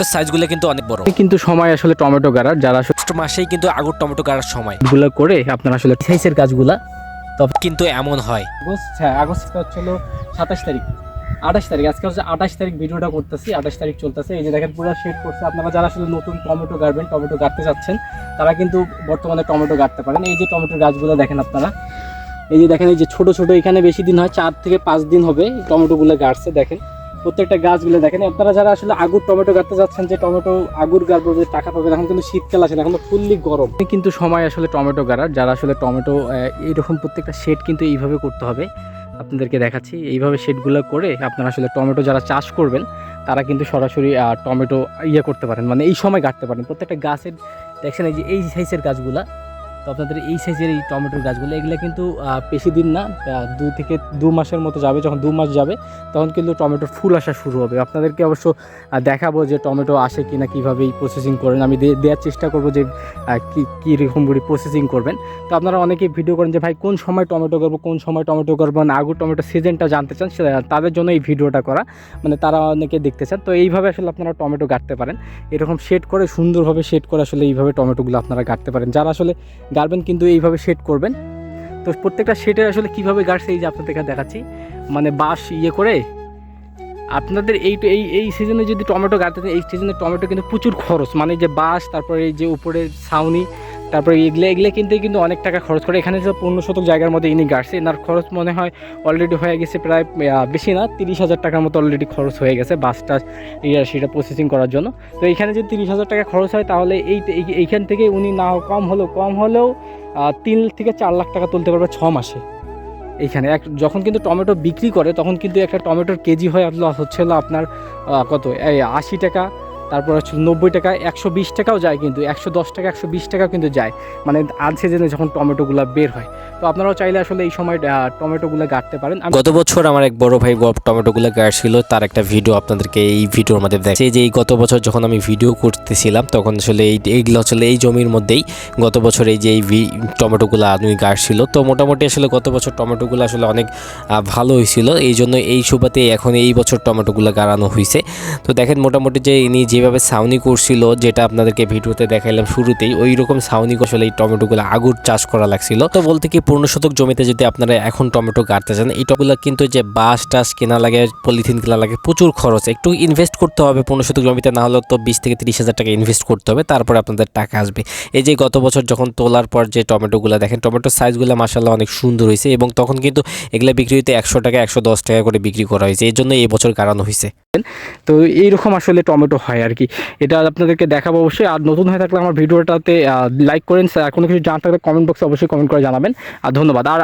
সাইজগুলো কিন্তু অনেক বড়। কিন্তু সময় আসলে টমেটো গাড়ার যারা মাসেই কিন্তু আগুর টমেটো গাড়ার সময়। গুলো করে আপনারা আসলে সাইজের গাছগুলা কিন্তু এমন হয়। আগস্ট হ্যাঁ আগস্ট হচ্ছে হলো সাতাশ তারিখ। আঠাশ তারিখ আজকে হচ্ছে আঠাশ তারিখ ভিডিওটা করতেছি আঠাশ তারিখ চলতেছে। এই যে দেখেন পুরো শেড করছে। আপনারা যারা আসলে নতুন টমেটো গাড়বেন টমেটো গাড়তে যাচ্ছেন তারা কিন্তু বর্তমানে টমেটো গাড়তে পারেন। এই যে টমেটোর গাছগুলো দেখেন আপনারা এই যে দেখেন এই যে ছোট ছোট এখানে বেশি দিন হয় চার থেকে পাঁচ দিন হবে টমেটোগুলো গাড়ছে দেখেন। প্রত্যেকটা গাছগুলো দেখেন। আপনারা যারা আসলে আগুর টমেটো গাড়তে যাচ্ছেন, যে টমেটো আগুর গাড়বো যে টাকা পাবেন এখন কিন্তু শীতকাল আছে এখন তো ফুললি গরম। কিন্তু সময় আসলে টমেটো গাড়ার, যারা আসলে টমেটো এইরকম প্রত্যেকটা শেড কিন্তু এইভাবে করতে হবে। আপনাদেরকে দেখাচ্ছি, এইভাবে শেডগুলো করে আপনারা আসলে টমেটো যারা চাষ করবেন, তারা কিন্তু সরাসরি টমেটো ইয়ে করতে পারেন মানে এই সময় কাটতে পারেন। প্রত্যেকটা গাছের, দেখছেন এই যে, এই সাইজের গাছগুলা তো আপনাদের এই সাইজের এই টমেটোর গাছগুলো, এগুলো কিন্তু বেশি দিন না দু থেকে দু মাসের মতো যাবে। যখন দু মাস যাবে, তখন কিন্তু টমেটোর ফুল আসা শুরু হবে। আপনাদেরকে অবশ্য দেখাবো যে টমেটো আসে কিনা, কীভাবে এই প্রসেসিং করেন। আমি দেওয়ার চেষ্টা করব যে কী, কি কীরকম করে প্রসেসিং করবেন। তো আপনারা অনেকেই ভিডিও করেন যে, ভাই, কোন সময় টমেটো করব, কোন সময় টমেটো করব? মানে আগুর টমেটো সিজনটা জানতে চান তাদের জন্য এই ভিডিওটা করা। মানে তারা অনেকে দেখতে চান। তো এইভাবে আসলে আপনারা টমেটো কাটতে পারেন। এরকম শেড করে, সুন্দরভাবে শেড করে আসলে এইভাবে টমেটোগুলো আপনারা কাটতে পারেন। যারা আসলে গাড়বেন কিন্তু এইভাবে শেড করবেন। তো প্রত্যেকটা শেডের আসলে কীভাবে গাড়ছে এই যে আপনাদেরকে দেখাচ্ছি। মানে বাঁশ ইয়ে করে আপনাদের এই এই এই সিজনে যদি টমেটো গাড়তে এই সিজনে টমেটো কিন্তু প্রচুর খরচ। মানে যে বাঁশ, তারপরে এই যে উপরের ছাউনি তারপরে এগুলো এগুলো কিনতে কিন্তু অনেক টাকা খরচ করে। এখানে যে পনেরো শতক জায়গার মধ্যে ইনি গাড়ছে, এনার খরচ মনে হয় অলরেডি হয়ে গেছে প্রায় বেশি না, তিরিশ হাজার টাকার মতো অলরেডি খরচ হয়ে গেছে বাসটা ইয়ে সেটা প্রসেসিং করার জন্য। তো এখানে যদি তিরিশ হাজার টাকা খরচ হয়, তাহলে এই এই- এইখান থেকে উনি না কম হলেও কম হলেও তিন থেকে চার লাখ টাকা তুলতে পারবে ছ মাসে। এইখানে এক যখন কিন্তু টমেটো বিক্রি করে, তখন কিন্তু একটা টমেটোর কেজি হয় হচ্ছে হলো আপনার কত? এই আশি টাকা। তারপর হচ্ছে নব্বই টাকা, একশো বিশ টাকাও যায় কিন্তু, একশো দশ টাকা, একশো বিশ টাকাও কিন্তু যায়। মানে আজ সিজনে যখন টমেটোগুলো বের হয়। তো আপনারাও চাইলে আসলে এই সময় টমেটোগুলো গাড়তে পারেন। গত বছর আমার এক বড় ভাই টমেটোগুলো গাড়ছিল তার একটা ভিডিও আপনাদেরকে এই ভিডিওর মধ্যে দেখছে যে এই গত বছর যখন আমি ভিডিও করতেছিলাম, তখন আসলে এই, এইগুলো আসলে এই জমির মধ্যেই গত বছর এই যে এই টমেটোগুলো আমি গাড়ছিল তো মোটামুটি আসলে গত বছর টমেটোগুলো আসলে অনেক ভালো হয়েছিল। এই জন্য এই সুবাতে এখন এই বছর টমেটোগুলো গাড়ানো হয়েছে তো দেখেন মোটামুটি যে ইনি যেভাবে ছাউনি করছিল, যেটা আপনাদেরকে ভিডিওতে দেখাইলাম শুরুতেই ওই রকম ছাউনি আসলে এই টমেটোগুলো আগুর চাষ করা লাগছিল। তো বলতে কি, পূর্ণ শতক জমিতে যদি আপনারা এখন টমেটো কাটতে চান, এই টমেটোগুলো কিন্তু যে বাঁশ টাস কেনা লাগে, পলিথিন কেনা লাগে, প্রচুর খরচ। একটু ইনভেস্ট করতে হবে পূর্ণ শতক জমিতে, না হলেও তো বিশ থেকে তিরিশ হাজার টাকা ইনভেস্ট করতে হবে, তারপরে আপনাদের টাকা আসবে। এই যে গত বছর যখন তোলার পর যে টমেটোগুলো দেখেন টমেটোর সাইজগুলো মাসাল্লাহ অনেক সুন্দর হয়েছে এবং তখন কিন্তু এগুলো বিক্রি হইতে একশো টাকা, একশো দশ টাকা করে বিক্রি করা হয়েছে। এই জন্য এই বছর গাড়ানো হয়েছে। তো এইরকম আসলে টমেটো হয় আর কি এটা আপনাদেরকে দেখাবো অবশ্যই। আর নতুন হয়ে থাকলে আমার ভিডিওটাতে লাইক করেন। আর কোনো কিছু জানতে থাকলে কমেন্ট বক্সে অবশ্যই কমেন্ট করে জানাবেন। আর ধন্যবাদ। আর